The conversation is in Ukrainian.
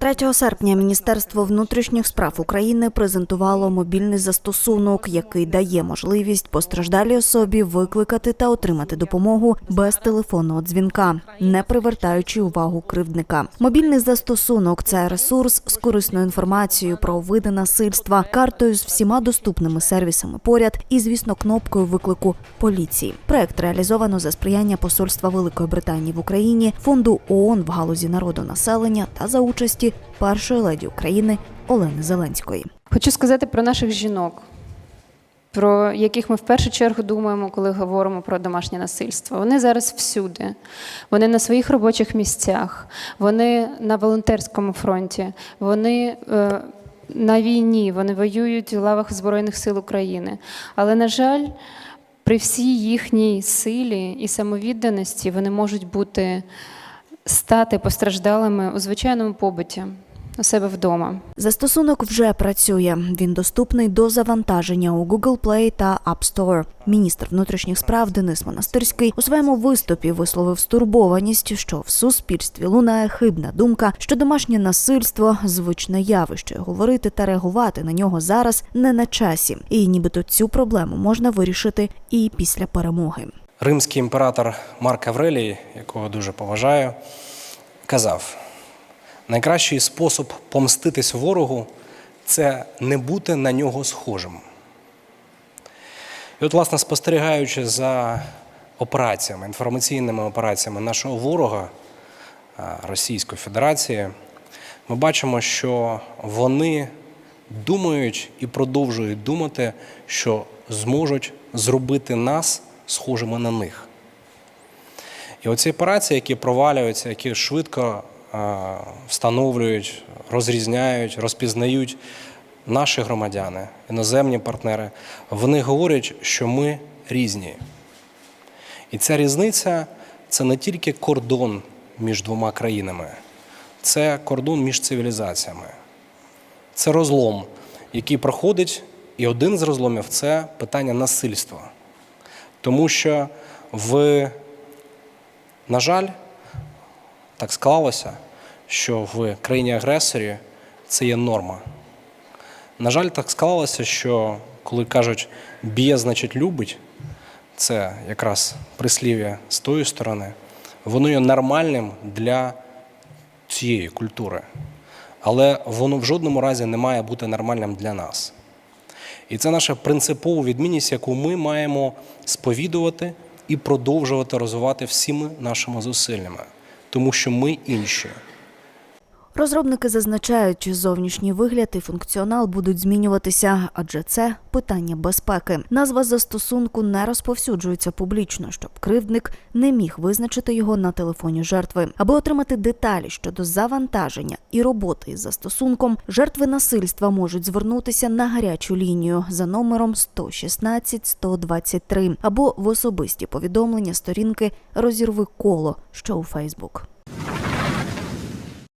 3 серпня Міністерство внутрішніх справ України презентувало мобільний застосунок, який дає можливість постраждалій особі викликати та отримати допомогу без телефонного дзвінка, не привертаючи увагу кривдника. Мобільний застосунок це ресурс з корисною інформацією про види насильства, картою з всіма доступними сервісами поряд і, звісно, кнопкою виклику поліції. Проект реалізовано за сприяння Посольства Великої Британії в Україні, фонду ООН в галузі народонаселення та за участі першої леді України Олени Зеленської. Хочу сказати про наших жінок, про яких ми в першу чергу думаємо, коли говоримо про домашнє насильство. Вони зараз всюди. Вони на своїх робочих місцях, вони на волонтерському фронті, вони е, на війні, вони воюють у лавах Збройних сил України. Але, на жаль, при всій їхній силі і самовідданості вони можуть бути стати постраждалими у звичайному побуті у себе вдома. Застосунок вже працює. Він доступний до завантаження у Google Play та App Store. Міністр внутрішніх справ Денис Монастирський у своєму виступі висловив стурбованість, що в суспільстві лунає хибна думка, що домашнє насильство звичне явище. Говорити та реагувати на нього зараз не на часі, і нібито цю проблему можна вирішити і після перемоги. Римський імператор Марк Аврелій, якого дуже поважаю, казав: найкращий спосіб помститись ворогу це не бути на нього схожим. І от, власне, спостерігаючи за операціями, інформаційними операціями нашого ворога Російської Федерації, ми бачимо, що вони думають і продовжують думати, що зможуть зробити нас схожими на них. І оці операції, які провалюються, які швидко е, встановлюють, розрізняють, розпізнають наші громадяни, іноземні партнери, вони говорять, що ми різні. І ця різниця це не тільки кордон між двома країнами, це кордон між цивілізаціями. Це розлом, який проходить, і один з розломів це питання насильства. Тому що в, на жаль, так склалося, що в країні-агресорі це є норма. На жаль, так склалося, що коли кажуть б'є, значить любить, це якраз прислів'я з тої сторони, воно є нормальним для цієї культури. Але воно в жодному разі не має бути нормальним для нас. І це наша принципова відмінність, яку ми маємо сповідувати і продовжувати розвивати всіми нашими зусиллями, тому що ми інші. Розробники зазначають, зовнішній вигляд і функціонал будуть змінюватися, адже це питання безпеки. Назва застосунку не розповсюджується публічно, щоб кривдник не міг визначити його на телефоні жертви. Аби отримати деталі щодо завантаження і роботи із застосунком, жертви насильства можуть звернутися на гарячу лінію за номером 116 123 або в особисті повідомлення сторінки Розірви коло, що у Фейсбук.